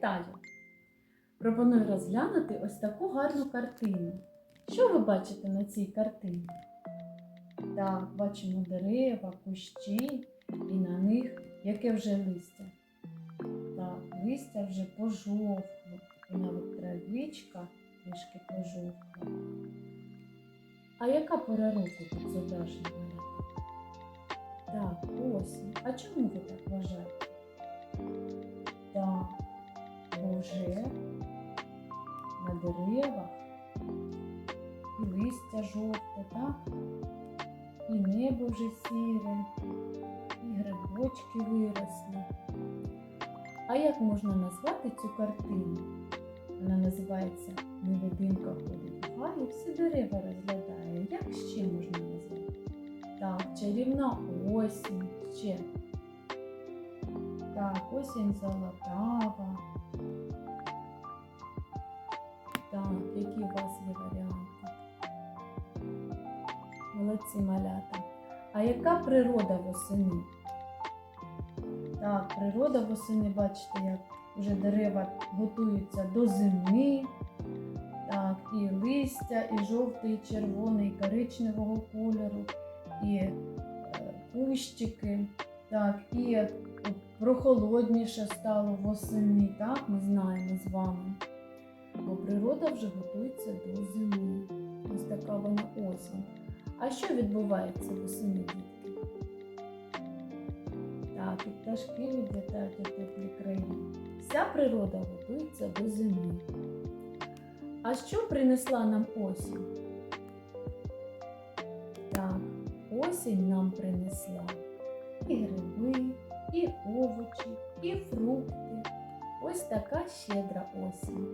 Вітаю! Пропоную розглянути ось таку гарну картину. Що ви бачите на цій картині? Так, бачимо дерева, кущі і на них яке вже листя. Так, листя вже пожовкло, і навіть травичка трішки пожовкла. А яка пора року тут зображена? Так, осінь. А чому ви так вважаєте? Вже на деревах і листя жовте, так? І небо вже сіре, і грибочки виросли. А як можна назвати цю картину? Вона називається Невидимка ходить в гаю, всі дерева розглядає. Як ще можна назвати? Так, чарівна осінь ще. Так, осінь золотава. Так, які у вас є варіанти? Молодці малята. А яка природа восени? Так, природа восени, бачите, як вже дерева готуються до зими. Так, і листя, і жовтий, і червоний, і коричневого кольору, і е, кущики. Так, і прохолодніше стало восени, так, ми знаємо з вами. Бо природа вже готується до зими. Ось така вона осінь. А що відбувається восени, дітки? Так, і пташки відлітають у теплі краї. Вся природа готується до зими. А що принесла нам осінь? Так, осінь нам принесла і гриби, і овочі, і фрукти. Ось така щедра осінь.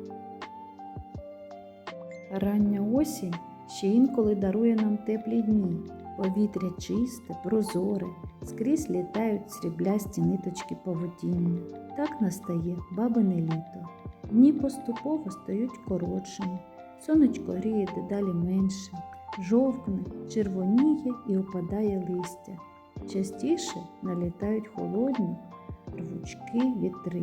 Рання осінь ще інколи дарує нам теплі дні. Повітря чисте, прозоре, скрізь літають сріблясті ниточки павутіння. Так настає бабине літо. Дні поступово стають коротшими, сонечко гріє дедалі менше, жовкне, червоніє і опадає листя. Частіше налітають холодні рвучки вітри.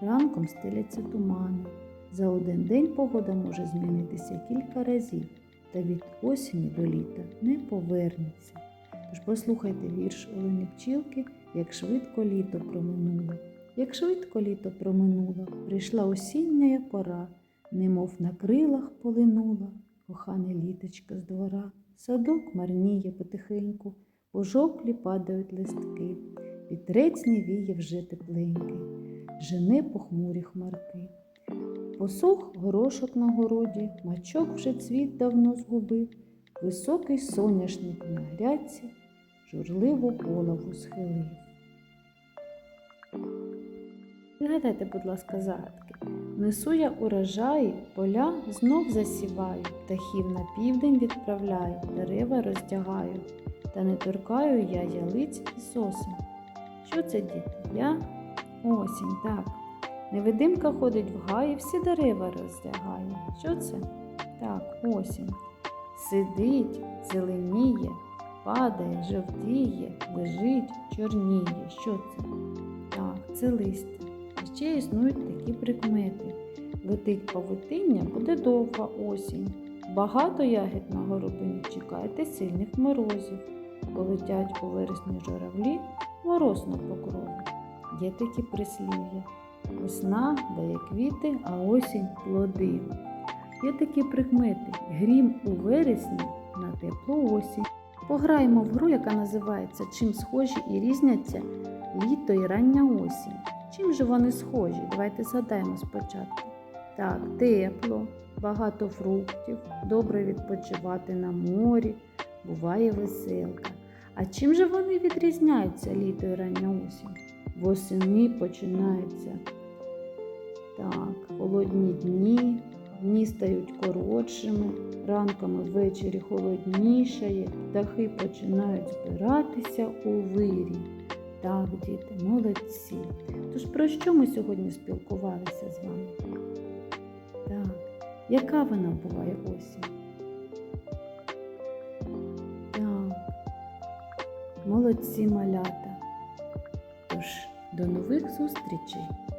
Ранком стеляться тумани. За один день погода може змінитися кілька разів, та від осені до літа не повернеться. Тож послухайте вірш Олени Пчілки, як швидко літо проминуло. Як швидко літо проминуло, прийшла осіння пора, немов на крилах полинула, кохане літочко з двора. Садок марніє потихеньку, пожовклі падають листки, вітрець не віє вже тепленький, жене похмурі хмарки. Посох горошок на городі, мачок вже цвіт давно згубив, високий соняшник на грядці журливо голову схилив. Згадайте, будь ласка, загадки. Несу я урожаї, поля знов засіваю, птахів на південь відправляю, дерева роздягаю, та не торкаю я ялиць і сосен. Що це, діти? Я осінь, так. Невидимка ходить в гаї, всі дерева роздягає. Що це? Так, осінь. Сидить, зеленіє, падає, жовтіє, лежить, чорніє. Що це? Так, це листя. Ще існують такі прикмети. Летить павутиння, буде довга осінь. Багато ягід на горобині, чекайте сильних морозів. Полетять у вересні журавлі, мороз на покрові. Є такі прислів'я. Весна дає квіти, а осінь плоди. Є такі прикмети грім у вересні на теплу осінь. Пограємо в гру, яка називається Чим схожі і різняться літо і рання осінь. Чим же вони схожі? Давайте згадаємо спочатку. Так, тепло, багато фруктів, добре відпочивати на морі, буває веселка. А чим же вони відрізняються літо і рання осінь? Восени починаються так, холодні дні, дні стають коротшими, ранками ввечері холоднішає, птахи починають збиратися у вирій. Так, діти, молодці. Тож про що ми сьогодні спілкувалися з вами? Так, яка вона буває осінь? Так, молодці малята. Тож, до нових зустрічей!